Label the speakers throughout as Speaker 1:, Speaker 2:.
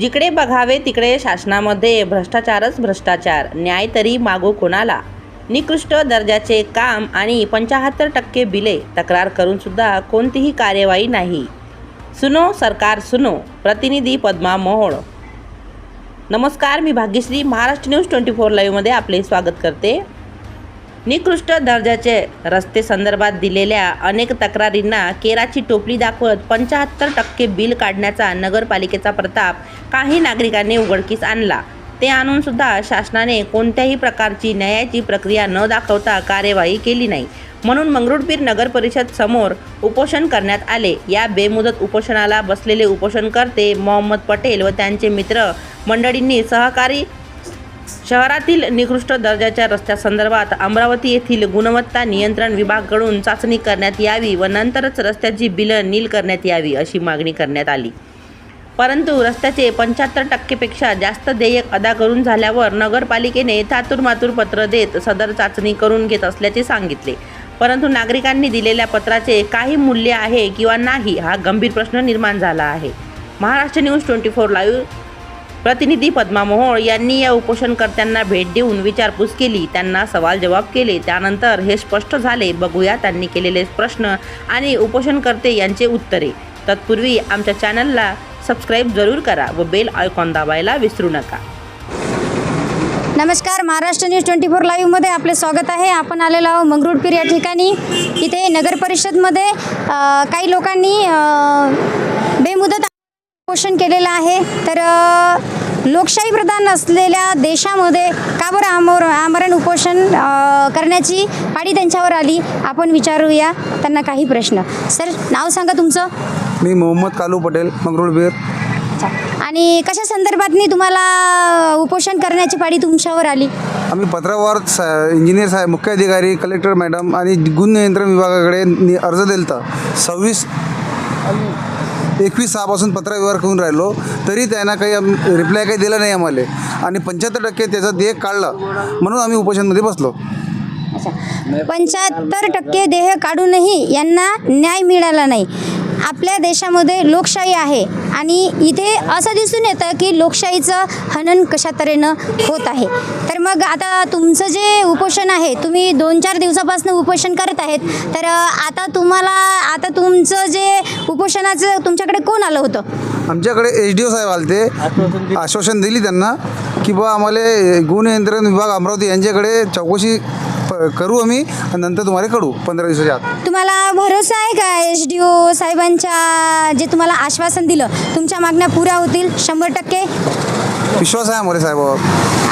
Speaker 1: जिकडे बघावे तिकडे शासनामध्ये भ्रष्टाचारच भ्रष्टाचार. न्याय तरी मागू कोणाला? निकृष्ट दर्जाचे काम आणि पंचाहत्तर टक्के बिले तक्रार करूनसुद्धा कोणतीही कार्यवाही नाही. सुनो सरकार सुनो. प्रतिनिधी पद्मा मोहोळ. नमस्कार मी Bhagyashree. Maharashtra news twenty four लाईव्हमध्ये आपले स्वागत करते. निकृष्ट दर्जाचे रस्ते संदर्भात दिलेल्या अनेक तक्रारींना केराची टोपली दाखवत पंचाहत्तर टक्के बिल काढण्याचा नगरपालिकेचा प्रताप काही नागरिकांनी उघडकीस आणला. ते आणून सुद्धा शासनाने कोणत्याही प्रकारची न्यायाची प्रक्रिया न दाखवता कार्यवाही केली नाही. म्हणून मंगरुळपीर नगर परिषद समोर उपोषण करण्यात आले. या बेमुदत उपोषणाला बसलेले उपोषणकर्ते मोहम्मद पटेल व त्यांचे मित्र मंडळींनी सहकारी शहरातील निकृष्ट दर्जाच्या रस्त्यासंदर्भात अमरावती येथील गुणवत्ता नियंत्रण विभागाकडून चाचणी करण्यात यावी व नंतरच रस्त्याची बिलं नील करण्यात यावी अशी मागणी करण्यात आली. परंतु रस्त्याचे पंच्याहत्तर टक्केपेक्षा जास्त देयक अदा करून झाल्यावर नगरपालिकेने थातुरमातुर पत्र देत सदर चाचणी करून घेत असल्याचे सांगितले. परंतु नागरिकांनी दिलेल्या पत्राचे काही मूल्य आहे किंवा नाही हा गंभीर प्रश्न निर्माण झाला आहे. Maharashtra news twenty four live प्रतिनिधी पद्मा मोहोळ यांनी या उपोषणकर्त्यांना भेट देऊन विचारपूस केली. त्यांना सवाल जवाब केले. त्यानंतर हे स्पष्ट झाले. बघूया त्यांनी केलेले प्रश्न आणि उपोषणकर्ते यांचे उत्तरे. तत्पूर्वी आमच्या चॅनलला सबस्क्राईब जरूर करा व बेल आयकॉन दाबायला विसरू नका.
Speaker 2: नमस्कार. महाराष्ट्र न्यूज ट्वेंटी फोर लाईव्हमध्ये आपले स्वागत आहे. आपण आलेलो आहोत मंगरुळपीर या ठिकाणी. इथे नगर परिषदमध्ये काही लोकांनी बेमुदत उपोषण केलेलं आहे. तर लोकशाही प्रधान असलेल्या देशामध्ये का बरं आमोर आमरण उपोषण करण्याची पाडी त्यांच्यावर आली? आपण विचारूया त्यांना काही प्रश्न. सर नाव सांगा तुमचं.
Speaker 3: मी मोहम्मद कालू पटेल मंगरुळबीर
Speaker 2: आणि कशा संदर्भातनी तुम्हाला उपोषण करण्याची पाडी तुमच्यावर आली?
Speaker 3: आम्ही पत्रावर सा इंजिनियर साहेब मुख्य अधिकारी कलेक्टर मॅडम आणि गुण नियंत्रण विभागाकडे अर्ज दिलता. सव्वीस एकवीस सहापासून पत्रव्यवहार करून राहिलो तरी त्यांना काही रिप्लाय काही दिला नाही आम्हाला. आणि पंच्याहत्तर टक्के त्याचा देय काढला म्हणून आम्ही उपोषणमध्ये बसलो.
Speaker 2: पंच्याहत्तर टक्के देह काढूनही यांना न्याय मिळाला नाही. आपल्या देशामध्ये लोकशाही आहे आणि इथे असं दिसून येतं की लोकशाहीचं हनन कशा तऱ्हेनं होत आहे. तर मग आता तुमचं जे उपोषण आहे तुम्ही दोन चार दिवसापासून उपोषण करत आहेत. तर आता तुम्हाला आता तुमचं जे उपोषणाचं तुमच्याकडे कोण आलं होतं?
Speaker 3: आमच्याकडे एच डी ओ साहेब आलते. आश्वासन दिली त्यांना की बा आम्हाला गुण नियंत्रण विभाग अमरावती यांच्याकडे चौकशी प- करू आम्ही आणि नंतर तुम्हाला कळू पंधरा दिवसाच्या आत.
Speaker 2: तुम्हाला भरोसा आहे का एच डी ओ साहेबांच्या जे तुम्हाला आश्वासन दिलं तुमच्या मागण्या पुऱ्या होतील शंभर टक्के?
Speaker 3: विश्वास आहे आम्हाला साहेबावर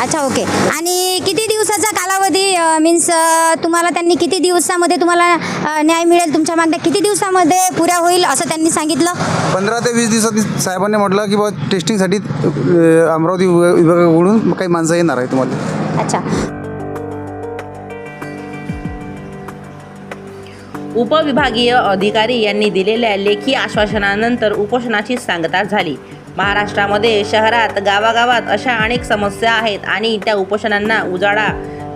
Speaker 2: अच्छा ओके आणि किती दिवसाचा कालावधी मीन्स तुम्हाला त्यांनी किती दिवसामध्ये तुम्हाला अ, न्याय मिळेल तुमच्या मागण्या किती दिवसामध्ये पुऱ्या होईल असं त्यांनी सांगितलं?
Speaker 3: पंधरा ते वीस दिवसात साहेबांनी म्हटलं की बा टेस्टिंगसाठी अ, अमरावती विभाग- विभागाकडून काही माणसं येणार आहे तुम्हाला.
Speaker 2: अच्छा.
Speaker 1: उपविभागीय अधिकारी यांनी दिलेल्या लेखी आश्वासनानंतर उपोषणाची सांगता झाली. महाराष्ट्रामध्ये शहरात गावागावात अशा अनेक समस्या आहेत आणि त्या उपोषणांना उजाळा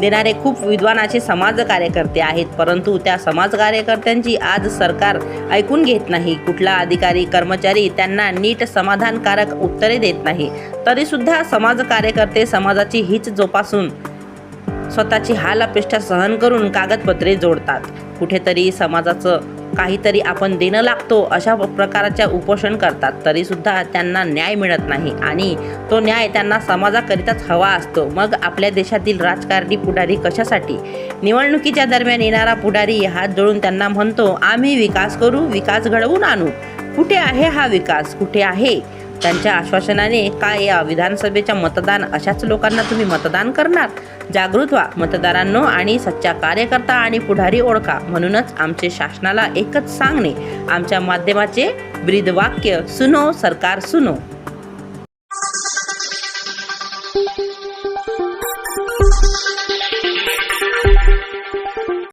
Speaker 1: देणारे खूप विद्वानाचे समाज कार्यकर्ते आहेत. परंतु त्या समाज कार्यकर्त्यांची आज सरकार ऐकून घेत नाही. कुठला अधिकारी कर्मचारी त्यांना नीट समाधानकारक उत्तरे देत नाही. तरीसुद्धा समाज कार्यकर्ते समाजाची हीच जोपासून स्वतःची हाल अपेष्टा सहन करून कागदपत्रे जोडतात. कुठेतरी समाजाचं काहीतरी आपण देणं लागतो अशा प्रकारच्या उपोषण करतात. तरीसुद्धा त्यांना न्याय मिळत नाही आणि तो न्याय त्यांना समाजाकरिताच हवा असतो. मग आपल्या देशातील राजकारणी पुढारी कशासाठी? निवडणुकीच्या दरम्यान येणारा पुढारी हात जोडून त्यांना म्हणतो आम्ही विकास करू विकास घडवून आणू. कुठे आहे हा विकास? कुठे आहे? त्यांच्या आश्वासनाने काय या विधानसभेच्या मतदान? अशाच लोकांना तुम्ही मतदान करणार? जागृत व्हा. मतदारांनो आणि सच्चा कार्यकर्ता आणि पुढारी ओळखा. म्हणूनच आमचे शासनाला एकच सांगणे. आमच्या माध्यमाचे ब्रीदवाक्य सुनो सरकार सुनो. Thank you.